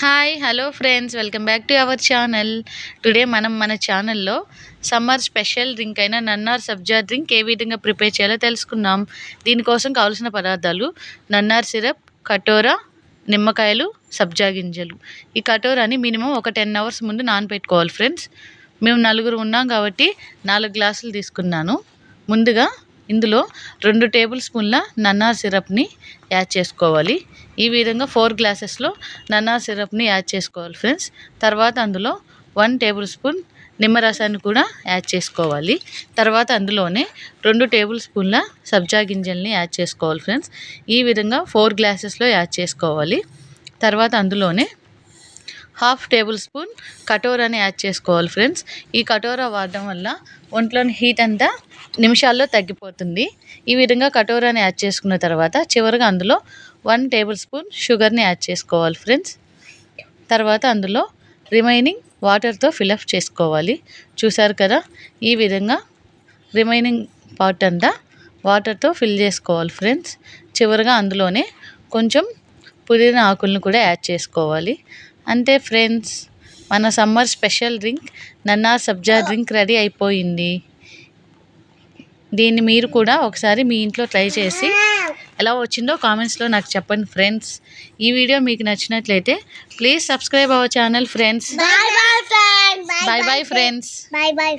Hi hello friends welcome back to our channel. Today మనం మన ఛానల్లో సమ్మర్ స్పెషల్ డ్రింక్ అయిన నన్నార్ సబ్జా డ్రింక్ ఏ విధంగా ప్రిపేర్ చేయాలో తెలుసుకున్నాం దీనికోసం కావాల్సిన పదార్థాలు నన్నార్ సిరప్ కటోరా నిమ్మకాయలు సబ్జా గింజలు. ఈ కటోరాని మినిమం ఒక టెన్ అవర్స్ ముందు నానబెట్టుకోవాలి ఫ్రెండ్స్. మేము నలుగురు ఉన్నాం కాబట్టి నాలుగు గ్లాసులు తీసుకున్నాను. ముందుగా ఇందులో రెండు టేబుల్ స్పూన్ల నన్నార్ సిరప్ని యాడ్ చేసుకోవాలి. ఈ విధంగా ఫోర్ గ్లాసెస్లో నన్నార్ సిరప్ని యాడ్ చేసుకోవాలి ఫ్రెండ్స్. తర్వాత అందులో వన్ టేబుల్ స్పూన్ నిమ్మరసాన్ని కూడా యాడ్ చేసుకోవాలి. తర్వాత అందులోనే రెండు టేబుల్ స్పూన్ల సబ్జా గింజల్ని యాడ్ చేసుకోవాలి ఫ్రెండ్స్. ఈ విధంగా ఫోర్ గ్లాసెస్లో యాడ్ చేసుకోవాలి. తర్వాత అందులోనే హాఫ్ టేబుల్ స్పూన్ కటోరాని యాడ్ చేసుకోవాలి ఫ్రెండ్స్. ఈ కటోరా వాడడం వల్ల ఒంట్లోని హీట్ అంతా నిమిషాల్లో తగ్గిపోతుంది. ఈ విధంగా కటోరాని యాడ్ చేసుకున్న తర్వాత చివరిగా అందులో వన్ టేబుల్ స్పూన్ షుగర్ని యాడ్ చేసుకోవాలి ఫ్రెండ్స్. తర్వాత అందులో రిమైనింగ్ వాటర్తో ఫిలప్ చేసుకోవాలి. చూసారు కదా? ఈ విధంగా రిమైనింగ్ పార్ట్ అంతా వాటర్తో ఫిల్ చేసుకోవాలి ఫ్రెండ్స్. చివరిగా అందులోనే కొంచెం పుదీనా ఆకులను కూడా యాడ్ చేసుకోవాలి. అంతే ఫ్రెండ్స్ మన సమ్మర్ స్పెషల్ డ్రింక్ నన్నార్ సబ్జా డ్రింక్ రెడీ అయిపోయింది. దీన్ని మీరు కూడా ఒకసారి మీ ఇంట్లో ట్రై చేసి ఎలా వచ్చిందో కామెంట్స్లో నాకు చెప్పండి ఫ్రెండ్స్. ఈ వీడియో మీకు నచ్చినట్లయితే please subscribe our channel friends. Bye bye friends Bye bye